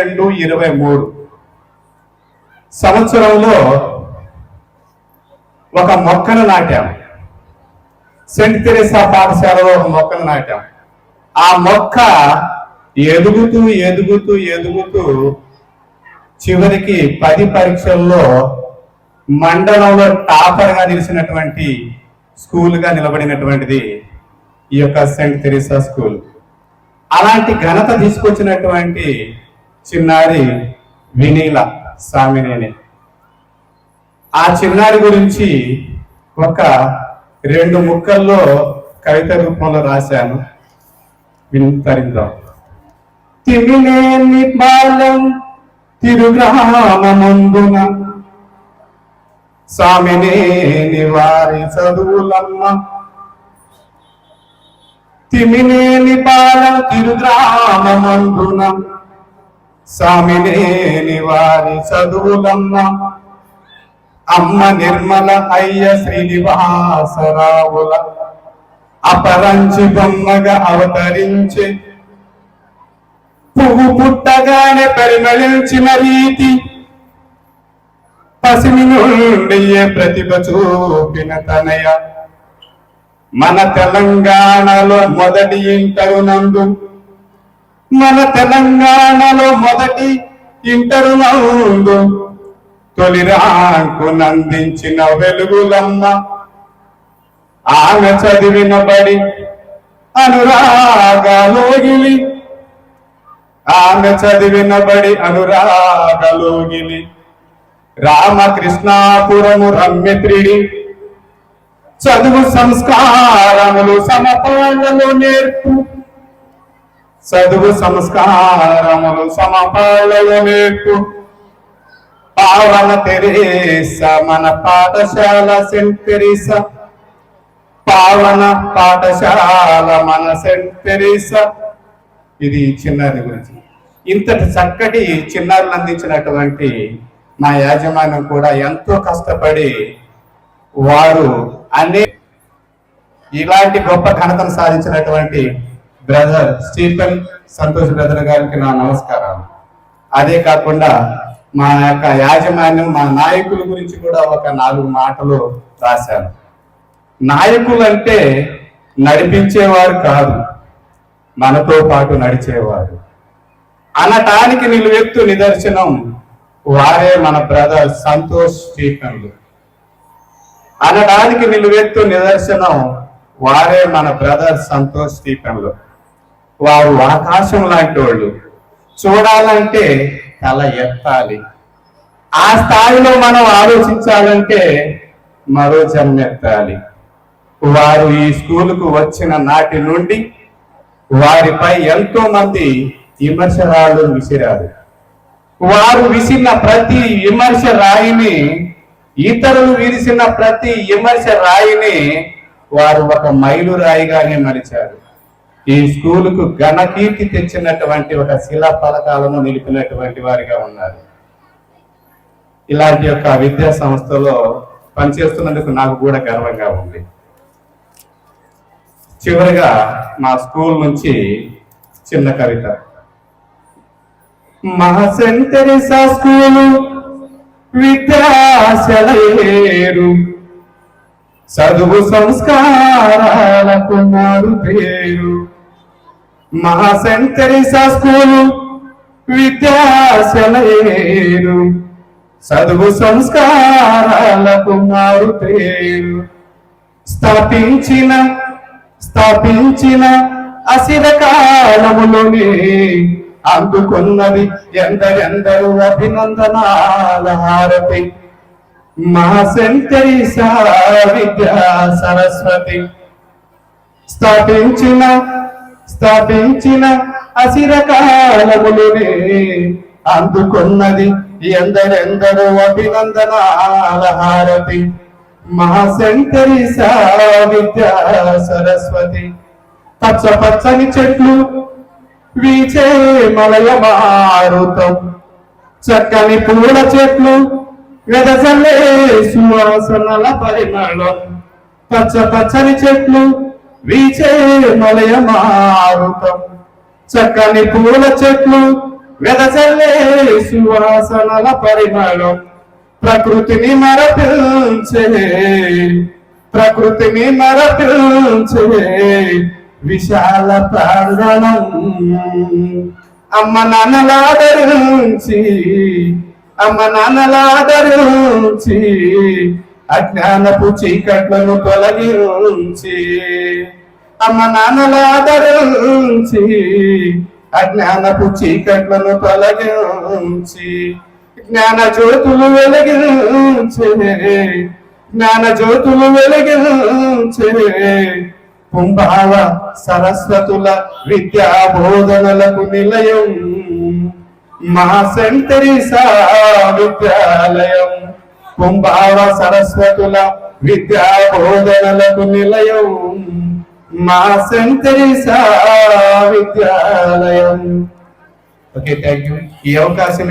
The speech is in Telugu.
రెండు ఇరవై మూడు. సంవత్సరంలో ఒక మొక్కను నాటాం. సెంట్ తెరేసా పాఠశాలలో ఒక మొక్కను నాటాం. ఆ మొక్క ఎదుగుతూ ఎదుగుతూ ఎదుగుతూ చివరికి పది పరీక్షల్లో మండలంలో టాపర్గా నిలిచినటువంటి స్కూల్గా నిలబడినటువంటిది ఈ యొక్క సెంట్ తెరీసా స్కూల్. అలాంటి ఘనత తీసుకొచ్చినటువంటి చిన్నారి వినీల స్వామినేని. ఆ చిన్నారి గురించి ఒక రెండు ముక్కల్లో కవిత రూపంలో రాశాను. వింతరిద్దాం తిమినేని బాలం తిరుగ్రామమందున సామినేని వారి చదువులమ్మ. తిమినేని బాలం తిరుగ్రామమందున సామినేని వారి చదువులమ్మ. అమ్మ నిర్మల అయ్య శ్రీనివాసరావుల. అపరంచి బొమ్మగా అవతరించే. పువ్వు పుట్టగానే పరిమళించిన రీతి పసిమి నుండి ప్రతిభ చూపిన తనయ. మన తెలంగాణలో మొదటి ఇంటరు నందు మన తెలంగాణలో మొదటి ఇంటరు నందు తొలి నందించిన వెలుగులమ్మ. ఆమె చదివిన బడి అనురాగలోగిలి. ఆమె చదివిన బడి అనురాగలోగిలి. రామకృష్ణాపురము రమ్యత్రిడి. చదువు సంస్కారములు సమపాలను నేర్పు. చదువు సంస్కారములు సమపాలలు నేర్పు పావన తెరేస మన పాఠశాల సెంట్ తెరీస పావన పాఠశాల మన సెంట్ తెరీస ఇది చిన్నారి గురించి. ఇంతటి చక్కటి చిన్నారులు అందించినటువంటి మా యాజమాన్యం కూడా ఎంతో కష్టపడి వారు అనే ఇలాంటి గొప్ప ఘనతను సాధించినటువంటి బ్రదర్ స్టీఫెన్ సంతోష్ బ్రదర్ గారికి నా నమస్కారాలు. అదే కాకుండా మా యొక్క యాజమాన్యం మా నాయకుల గురించి కూడా ఒక నాలుగు మాటలు రాశాను నాయకులు అంటే నడిపించేవారు కాదు మనతో పాటు నడిచేవారు. అనటానికి నిలువెత్తు నిదర్శనం వారే మన బ్రదర్ సంతోష్ స్టీఫెన్లు. అనడానికి నిలువెత్తు నిదర్శనం వారే మన బ్రదర్ సంతోష్ స్టీఫెన్లు. వారు ఆకాశం లాంటి వాళ్ళు చూడాలంటే తల ఎత్తాలి. ఆ స్థాయిలో మనం ఆలోచించాలంటే మరో జన్మెత్తాలి వారు ఈ స్కూలుకు వచ్చిన నాటి నుండి వారిపై ఎంతో మంది విమర్శరాళ్ళు విసిరారు. వారు విసిరిన ప్రతి విమర్శ రాయిని ఇతరులు విరిసిన ప్రతి విమర్శ రాయిని వారు ఒక మైలు రాయిగానే మలిచారు. ఈ స్కూలుకు ఘనకీర్తి తెచ్చినటువంటి ఒక శిలా ఫలకాలను నిలిపినటువంటి వారిగా ఉన్నారు. ఇలాంటి యొక్క విద్యా సంస్థలో పనిచేస్తున్నందుకు నాకు కూడా గర్వంగా ఉంది. చివరిగా మా స్కూల్ నుంచి చిన్న కవిత. మా స్కూలు విద్యాశలేరు సదువు సంస్కారాలకు మారు పేరు. మహాసెంతరిసా స్కూలు విద్యాశలేరు. చదువు సంస్కారాలకు మారు పేరు. స్థాపించిన స్థాపించిన అసిర కాలములోనే అందుకున్నది ఎందరెందరూ అభినందనాల హారతి. మా సెంటరీసా విద్యా సరస్వతి. స్థాపించిన స్థాపించిన అసిర అందుకున్నది ఎందరెందరూ అభినందనాల హారతి. మహాశంకరి సెంటరీసా విద్యా సరస్వతి. పచ్చ పచ్చని చెట్లు వీచే మలయ మారుతం చక్కని పూల చెట్లు వెదజల్లే సువాసనల పరిమళం పచ్చ పచ్చని చెట్లు వీచే మలయ మారుతం చక్కని పూల చెట్లు వెదజల్లే సువాసనల పరిమళం ప్రకృతిని మరపించే ప్రకృతిని మరపించే విశాల ప్రాంగణం. అమ్మ నాన్నలాదరించి అమ్మ నాన్నలాదరించి అజ్ఞానపు చీకట్లను తొలగించి అమ్మ నాన్నలాదరించి అజ్ఞానపు చీకట్లను తొలగించి జ్ఞాన జ్యోతులు వెలిగించే జ్ఞాన జ్యోతులు వెలిగించే కుంభావ సరస్వతుల విద్యా బోధనలకు నిలయం మా సెంటరీసా విద్యాలయం కుంభావ సరస్వతుల విద్యా బోధనలకు నిలయం. మా సెంటరీసా విద్యాలయం ఓకే థ్యాంక్ యూ ఈ అవకాశం